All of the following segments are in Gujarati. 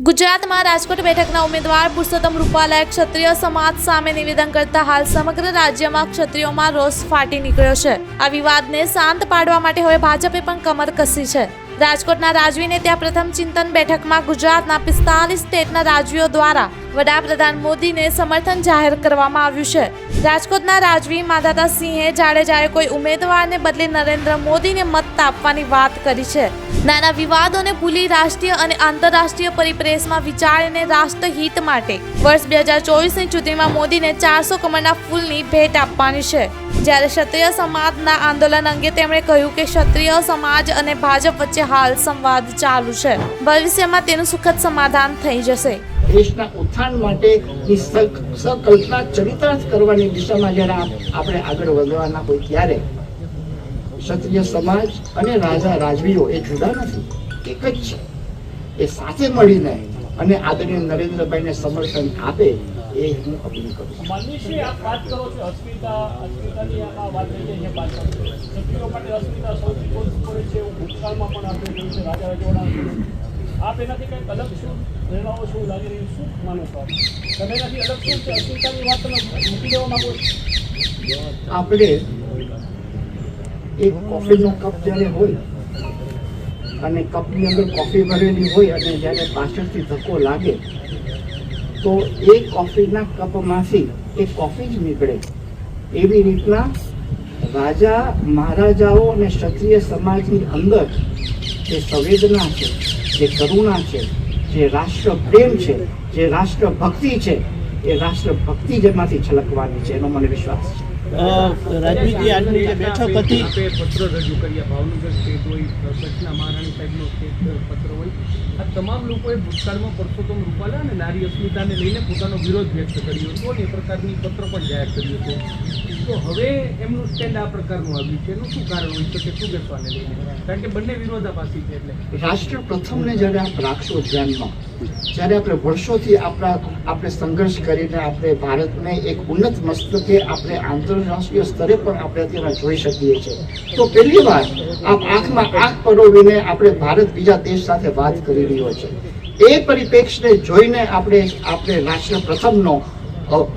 ગુજરાતમાં રાજકોટ બેઠકના ઉમેદવાર પુરુષોત્તમ રૂપાલાએ ક્ષત્રિય સમાજ સામે નિવેદન કરતા હાલ સમગ્ર રાજ્યમાં ક્ષત્રિયોમાં રોષ ફાટી નીકળ્યો છે. આ વિવાદને શાંત પાડવા માટે હવે ભાજપે પણ કમર કસી છે. રાજકોટના રાજવીને ત્યાં પ્રથમ ચિંતન બેઠકમાં ગુજરાતના પિસ્તાલીસ સ્ટેટના રાજવીઓ દ્વારા વડાપ્રધાન મોદીને સમર્થન જાહેર કરવામાં આવ્યું છે. રાજકોટના રાજવી માધાતા સિંહે જાડેજાએ કોઈ ઉમેદવારને બદલે નરેન્દ્ર મોદીને મત આપવાની વાત કરી છે. નાના વિવાદોને ભૂલી રાષ્ટ્રીય અને આંતરરાષ્ટ્રીય પરિપ્રેસમાં વિચારીને રાષ્ટ્રહિત માટે વર્ષ બે હજાર ચોવીસની ચૂંટણીમાં મોદીને ચારસો કમળના ફૂલની ભેટ આપવાની છે. જ્યારે ક્ષત્રિય સમાજના આંદોલન અંગે તેમણે કહ્યું કે ક્ષત્રિય સમાજ અને ભાજપ વચ્ચે હાલ સંવાદ ચાલુ છે. ભવિષ્યમાં તેનું સુખદ સમાધાન થઈ જશે. દેશના ઉત્થાન માટે ની સક- સકલ્પના ચરિતાર્થ કરવાની દિશામાં જ્યારે આપણે આગળ વધવાના હોય ત્યારે ક્ષત્રિય સમાજ અને રાજા રાજવીઓ એ જુદા નથી, એક જ છે. એ સાથે મળીને અને આદરણીય નરેન્દ્રભાઈને સમર્થન આપે એ હું અપીલ કરું છું. આપ એનાથી કંઈક અલગ શું રહેવાઓ છો, લાગી રહ્યું શું માનો છો તમે એનાથી અલગ શું છે? અસ્મિતાની વાત તમે મૂકી દેવા માંગો છો? આપણે એક કોફીનો કપ જ્યારે હોય, અને કપની અંદર કોફી ભરેલી હોય અને જ્યારે પાછળથી ધક્કો લાગે, તો એ કોફીના કપમાંથી એ કોફી જ નીકળે. એવી રીતના રાજા, મહારાજાઓ અને ક્ષત્રિય સમાજની અંદર જે સંવેદના છે. જે કરુણા છે જે રાષ્ટ્ર પ્રેમ છે જે રાષ્ટ્ર ભક્તિ છે એ રાષ્ટ્ર ભક્તિ જેમાંથી છલકવાની છે એનો મને વિશ્વાસ છે. રાજવીજી આજની જે બેઠક હતી પત્ર રજૂ કર્યા ભાવનગર સ્ટેટ હોય કચ્છના મહારાણી સાહેબનો સ્ટેટ પત્ર હોય. આ તમામ લોકોએ ભૂતકાળમાં પરસોત્તમ રૂપાલા અને નારી અસ્મિતાને લઈને પોતાનો વિરોધ વ્યક્ત કર્યો હતો અને એ પ્રકારની પત્ર પણ જાહેર કર્યો હતો. તો હવે એમનું સ્ટેન્ડ આ પ્રકારનું આવ્યું છે. એનું શું કારણ હોય શકે? શું કહેવાને લઈને? કારણ કે બંને વિરોધાભાસી છે એટલે. રાષ્ટ્ર પ્રથમને જ્યારે આપ રાખશો ધ્યાનમાં, જ્યારે આપણે વર્ષોથી આપણા આપણે સંઘર્ષ કરીને આપણે ભારતને એક ઉન્નત મસ્તકે આપણે આંતરરાષ્ટ્રીય સ્તરે પણ આપણે અત્યારે જોઈ શકીએ છીએ. તો પહેલી વાર આપ આંખમાં આંખ પરોવીને આપણે ભારત બીજા દેશ સાથે વાત કરી રહ્યો છે. એ પરિપ્રેક્ષને જોઈને આપણે આપણે રાષ્ટ્ર પ્રથમનો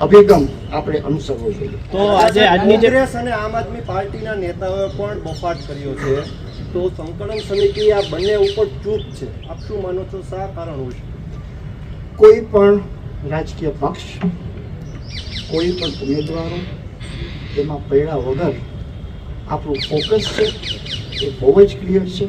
અભિગમ આપણે અનુસરવો જોઈએ. તો આજે આજની કોંગ્રેસ અને આમ આદમી પાર્ટીના નેતાઓએ પણ બફાટ કર્યો છે. તો સંકલન સમિતિ આ બંને ઉપર ચૂપ છે. આપ શું માનો છો? શા કારણ હોય છે? કોઈ પણ રાજકીય પક્ષ કોઈ પણ ઉમેદવારો તેમાં પૈડા વગર આપણું ફોકસ છે એ બહુ જ ક્લિયર છે.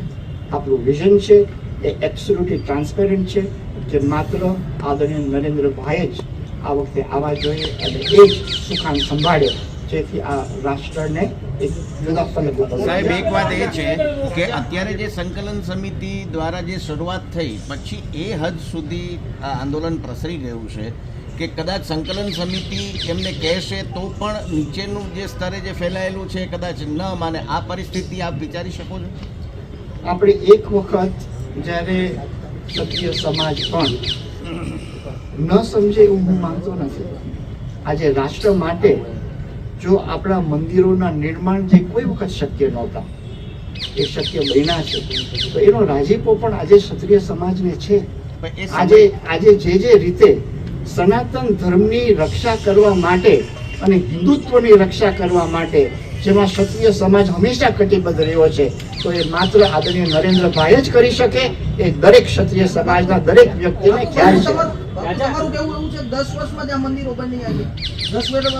આપણું વિઝન છે એ એબ્સોલ્યુટલી ટ્રાન્સપેરન્ટ છે જે માત્ર આદરણીય નરેન્દ્રભાઈએ જ આ વખતે આવવા જોઈએ અને એ જ સુખાન સંભાળ્યો જેથી આ રાષ્ટ્રને એક જુદા ફલક સાહેબ એક વાત એ છે કે અત્યારે જે સંકલન સમિતિ દ્વારા જે શરૂઆત થઈ પછી એ હદ સુધી આ આંદોલન પ્રસરી ગયું છે કે કદાચ સંકલન સમિતિ એમને કહેશે તો પણ નીચેનું જે સ્તરે જે ફેલાયેલું છે કદાચ ન માને. આ પરિસ્થિતિ આપ વિચારી શકો છો? આપણે એક વખત જ્યારે ક્ષત્રિય સમાજ પણ ન સમજે એવું હું માનતો નથી. આજે રાષ્ટ્ર માટે જો આપણા મંદિરોના નિર્માણ જે કોઈ વખત શક્ય નહોતા એ શક્ય બન્યા છે. તો એનો રાજીપો પણ આજે ક્ષત્રિય સમાજને છે. આજે આજે જે જે રીતે સનાતન ધર્મની રક્ષા કરવા માટે અને હિન્દુત્વની રક્ષા કરવા માટે જેમાં ક્ષત્રિય સમાજ હંમેશા કટિબદ્ધ રહ્યો છે. તો એ માત્ર આદરણીય નરેન્દ્રભાઈ જ કરી શકે એ દરેક ક્ષત્રિય સમાજના દરેક વ્યક્તિને ખ્યાલ છે. તમારું કેવું એવું છે? દસ વર્ષમાં જ આ મંદિરો બની છે દસ વર્ષ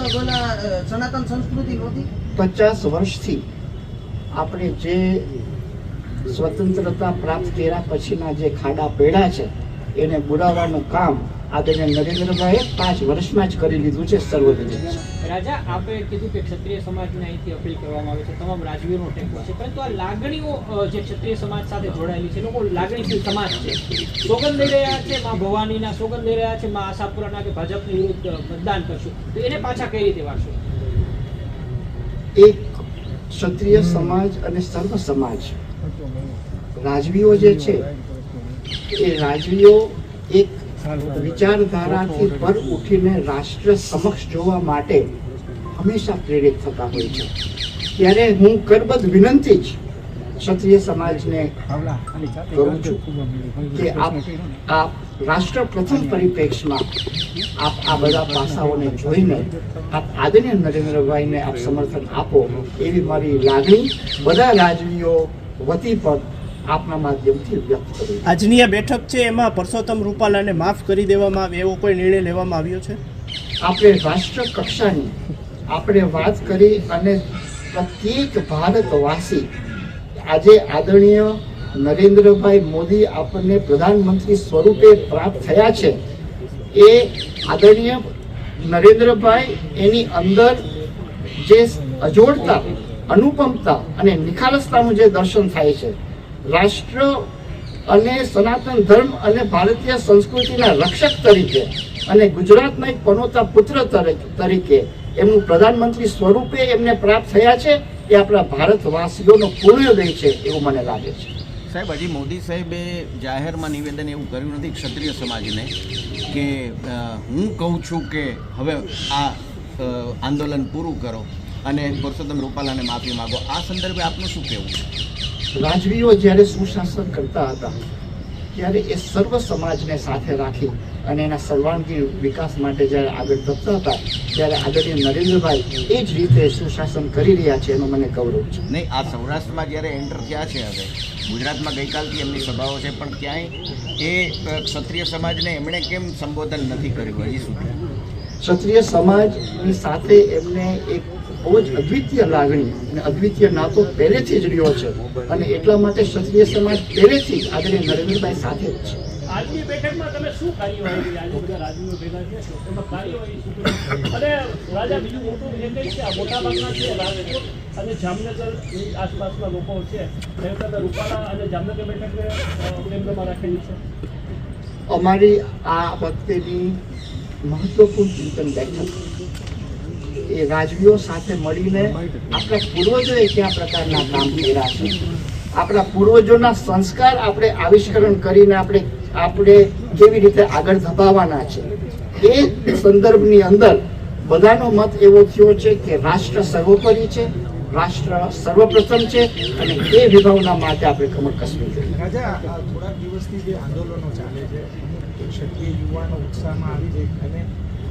સનાતન સંસ્કૃતિ નહોતી? પચાસ વર્ષથી આપણે જે સ્વતંત્રતા પ્રાપ્ત કર્યા પછીના જે ખાડા પેડા છે એને બુરાવાનું કામ આદરણીય નરેન્દ્રભાઈએ પાંચ વર્ષમાં જ કરી લીધું છે સર્વવિદિત રાજા આપે કીધું કે ક્ષત્રિય સમાજને અહીંથી અપીલ કરવામાં આવે છે. તમામ રાજવીઓનો ટેકો છે. પરંતુ આ લાગણીઓ જે ક્ષત્રિય સમાજ સાથે જોડાયેલી છે લોકો લાગણીશીલ સમાજ છે? સોગંદ લઈ રહ્યા છે માં ભવાનીના સોગંદ લઈ રહ્યા છે માં આશાપુરાના કે ભાજપની વિરુદ્ધ મતદાન કરશું. તો એને પાછા કઈ રીતે વાળશો એક ક્ષત્રિય સમાજ અને સર્વ સમાજ. રાજવીઓ જે છે એ રાજવીઓ એક વિચારધારાથી પર ઉઠીને રાષ્ટ્ર સમક્ષ જોવા માટે હંમેશા પ્રેરિત થતા હોય છે. ત્યારે હું કરબદ્ધ વિનંતી જ ક્ષત્રિય સમાજને કરું છું કે આપ આ રાષ્ટ્ર પ્રથમ પરિપ્રેક્ષમાં આપ આ બધા પાસાઓને જોઈને આપ આદરણીય નરેન્દ્રભાઈને આપ સમર્થન આપો એવી મારી લાગણી. બધા રાજવીઓ વતી પર આપના માધ્યમથી વ્યક્ત કરું આજની આ બેઠક છે એમાં પરસોત્તમ રૂપાલાને માફ કરી દેવામાં આવે એવો કોઈ નિર્ણય લેવામાં આવ્યો છે? આપણે રાષ્ટ્ર કક્ષાની આપણે વાત કરી અને પ્રત્યેક ભારતવાસી આજે આદરણીય નરેન્દ્રભાઈ મોદી આપણને પ્રધાનમંત્રી સ્વરૂપે પ્રાપ્ત થયા છે. એ આદરણીય નરેન્દ્રભાઈ એની અંદર જે અજોડતા અનુપમતા અને નિખાલસતાનું જે દર્શન થાય છે રાષ્ટ્ર અને સનાતન ધર્મ અને ભારતીય સંસ્કૃતિના રક્ષક તરીકે અને ગુજરાતના એક પનોતા પુત્ર તરી- તરીકે એમનું પ્રધાનમંત્રી સ્વરૂપે એમને પ્રાપ્ત થયા છે, એ આપણા ભારતવાસીઓનો પૂર્ણોદય છે એવું મને લાગે છે. સાહેબ, હજી મોદી સાહેબે જાહેરમાં નિવેદન એવું કર્યું નથી ક્ષત્રિય સમાજને કે હું કહું છું કે હવે આ આંદોલન પૂરું કરો અને પુરુષોત્તમ રૂપાલાને માફી માગો. આ સંદર્ભે આપનું શું કહેવું છે? રાજવીઓ જ્યારે સુશાસન કરતા હતા ત્યારે એ સર્વ સમાજને સાથે રાખી અને એના સર્વાંગી વિકાસ માટે જ્યારે આગળ વધતા હતા ત્યારે આદરણીય નરેન્દ્રભાઈ એ જ રીતે સુશાસન કરી રહ્યા છે એનો મને ગૌરવ છે. નહીં આ સૌરાષ્ટ્રમાં જ્યારે એન્ટર થયા છે હવે ગુજરાતમાં ગઈકાલથી એમની સભાઓ છે પણ ક્યાંય એ ક્ષત્રિય સમાજને એમણે કેમ સંબોધન નથી કર્યું હજી સુધી ક્ષત્રિય સમાજની સાથે એમને એક બહુ જ અદ્વિતીય લાગણી અને અદ્વિતીય નાતો પહેલેથી જ રહ્યો છે અને એટલા માટે ક્ષત્રિય સમાજ પહેલેથી જ આદરણીય નરેન્દ્રભાઈ સાથે જ છે. આજની બેઠકમાં તમે શું કાર્યવાહી આજે બધા ભેગા એમાં કાર્યવાહી અને રાજા બીજું મોટું કંઈ છે? આ મોટાભાગના છે રાજકોટ અને જામનગર આસપાસના લોકો છે વખતે રૂપાલા અને જામનગર બેઠકને કેન્દ્રમાં રાખેલી છે. અમારી આ વખતેની મહત્વપૂર્ણ ચિંતન બેઠક એ રાજવીઓ સાથે મળીને આપણા પૂર્વજોએ કયા પ્રકારના કામ કર્યા છે? આપણા પૂર્વજોના સંસ્કાર આપણે આવિષ્કરણ કરીને આપણે આપણે કેવી રીતે આગળ ધપાવવાના છે? એ સંદર્ભની અંદર બધાનો મત એવો થયો છે કે રાષ્ટ્ર સર્વોપરી છે, રાષ્ટ્ર સર્વપ્રથમ છે અને એ વિભાવના માટે આપણે કમર કસવી જોઈએ રાજા થોડાક દિવસથી જે આંદોલનો ચાલે છે, ક્ષત્રિય યુવાનો ઉત્સાહમાં આવી જાય અને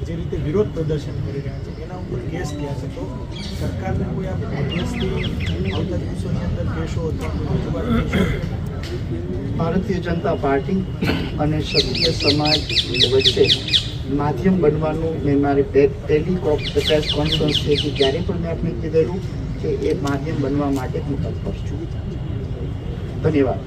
જે રીતે વિરોધ પ્રદર્શન કરી રહ્યા છે, એના ઉપર કેસ થયા છે. તો સરકારને કોઈ આ મધ્યસ્થી આવતા દિવસોની અંદર કેસો અથવા ભારતીય જનતા પાર્ટી અને ક્ષત્રિય સમાજ વચ્ચે માધ્યમ બનવાનું મેં મારી પહેલી પ્રેસ કોન્ફરન્સ છે કે ત્યારે પણ મેં આપને કીધેલું કે એ માધ્યમ બનવા માટે હું તત્પર છું. ધન્યવાદ.